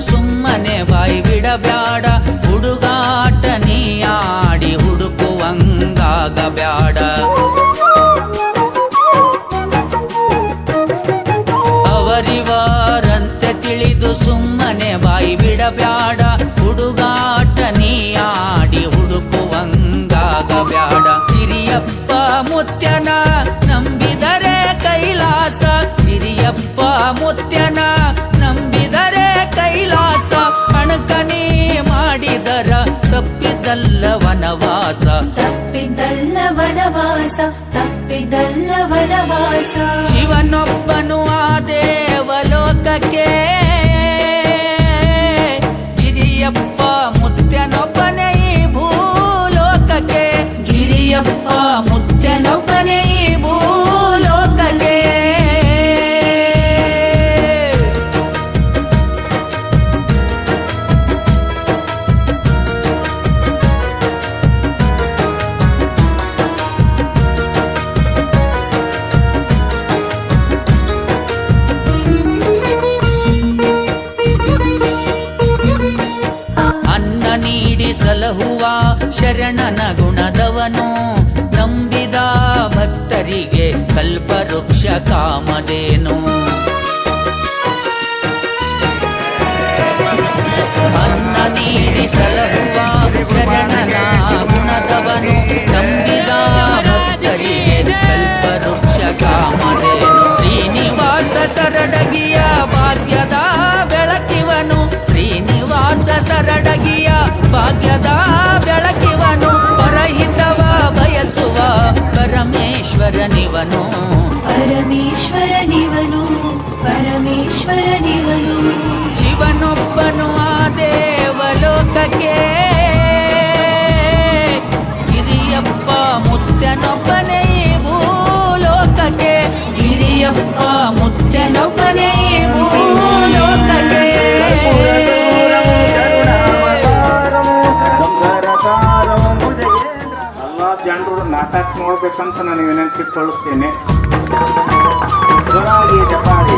ಸುಮ್ಮನೆ ಬಾಯಿ ಬಿಡಬ್ಯಾಡ. ಹುಡುಗಾಟ ನೀ ಆಡಿ ಹುಡುಕುವಂಗಾಗ ಬ್ಯಾಡ. ಅವರಿವಾರಂತೆ ತಿಳಿದು ಸುಮ್ಮನೆ ಬಾಯಿ ಬಿಡಬ್ಯಾಡ. ಹುಡುಗಾಟ ನೀ ಆಡಿ ಹುಡುಕುವಂಗಾಗ ಬ್ಯಾಡ. ಹಿರಿಯಪ್ಪ ಮುತ್ಯನ ನಂಬಿದರೆ ಕೈಲಾಸ. ಹಿರಿಯಪ್ಪ ಮುತ್ಯನ ತಪ್ಪಿದಲ್ಲ ವನವಾಸ ತಪ್ಪಿದ್ದಲ್ಲ ವನವಾಸ ತಪ್ಪಿದ್ದಲ್ಲ ವನವಾಸ ಶಿವನೊಬ್ಬನು ಆ ದೇವಲೋಕಕ್ಕೆ ಗಿರಿಯಪ್ಪ ಮುತ್ಯನೊಬ್ಬನೇ ಶರಣನ ಗುಣದವನು ನಂಬಿದ ಭಕ್ತರಿಗೆ ಕಲ್ಪವೃಕ್ಷ ಕಾಮದೇನು ಅನ್ನ ನೀಡಿ ಸಲಹುವ ಶರಣನ ಗುಣದವನು ನಂಬಿದ ಭಕ್ತರಿಗೆ ಕಲ್ಪವೃಕ್ಷ ಕಾಮದೇನು ಶ್ರೀನಿವಾಸ ಸರಡಗಿಯ ಭಾಗ್ಯದ ಬೆಳಕಿವನು ಶ್ರೀನಿವಾಸ ಸರಡಗಿಯ ಪರಮೇಶ್ವರನಿವನು ಶಿವನೊಬ್ಬನು ಆ ದೇವಲೋಕಕ್ಕೆ ನಾಟಕ ನೋಡ್ಬೇಕಂತ ನಾನು ವಿನಂತಿಕೊಳ್ಳುತ್ತೇನೆ ಜಪಾರಿ.